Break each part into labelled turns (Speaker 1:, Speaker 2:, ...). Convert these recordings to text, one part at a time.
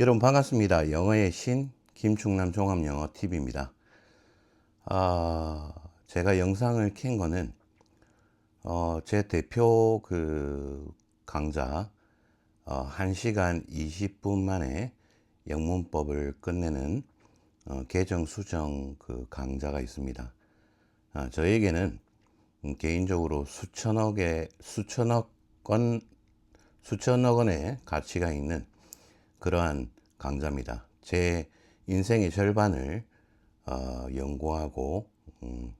Speaker 1: 여러분 반갑습니다. 영어의 신 김충남 종합영어 TV입니다. 아, 제가 영상을 켠 거는 어, 제 대표 그 강좌 어, 1시간 20분 만에 영문법을 끝내는 어, 개정 수정 그 강좌가 있습니다. 아, 저에게는 음, 개인적으로 수천억의 수천억 원 수천억 원의 가치가 있는 그러한 강좌입니다. 제 인생의 절반을 어, 연구하고 음,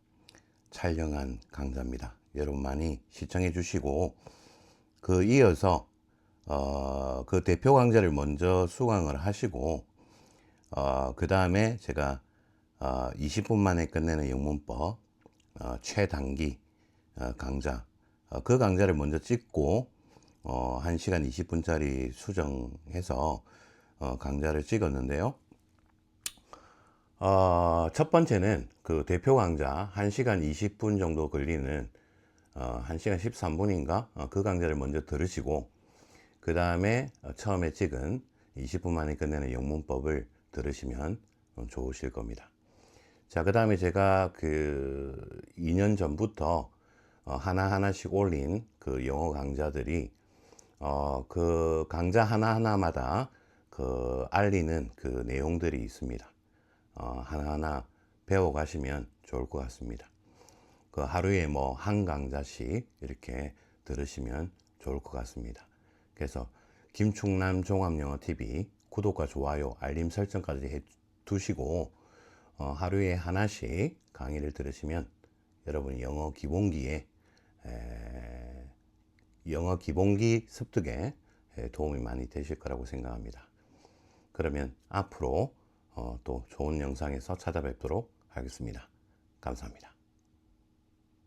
Speaker 1: 촬영한 강좌입니다. 여러분 많이 시청해 주시고 그 이어서 어, 그 대표 강좌를 먼저 수강을 하시고 어, 그 다음에 제가 어, 20분 만에 끝내는 영문법 어, 최단기 어, 강좌 어, 그 강좌를 먼저 찍고 어, 1시간 20분짜리 수정해서 어, 강좌를 찍었는데요. 어, 첫 번째는 그 대표 강좌 1시간 20분 정도 걸리는 어, 1시간 13분인가 어, 그 강좌를 먼저 들으시고 그 다음에 어, 처음에 찍은 20분 만에 끝내는 영문법을 들으시면 어, 좋으실 겁니다. 자, 그 다음에 제가 그 2년 전부터 어, 하나하나씩 올린 그 영어 강좌들이 어, 그 강좌 하나하나마다 그 알리는 그 내용들이 있습니다. 어, 하나하나 배워 가시면 좋을 것 같습니다. 그 하루에 뭐 한 강좌씩 이렇게 들으시면 좋을 것 같습니다. 그래서 김충남 종합영어 TV 구독과 좋아요, 알림 설정까지 해 두시고 어, 하루에 하나씩 강의를 들으시면 여러분 영어 기본기에 에, 영어 기본기 습득에 에, 도움이 많이 되실 거라고 생각합니다. 그러면 앞으로 어, 또 좋은 영상에서 찾아뵙도록 하겠습니다. 감사합니다.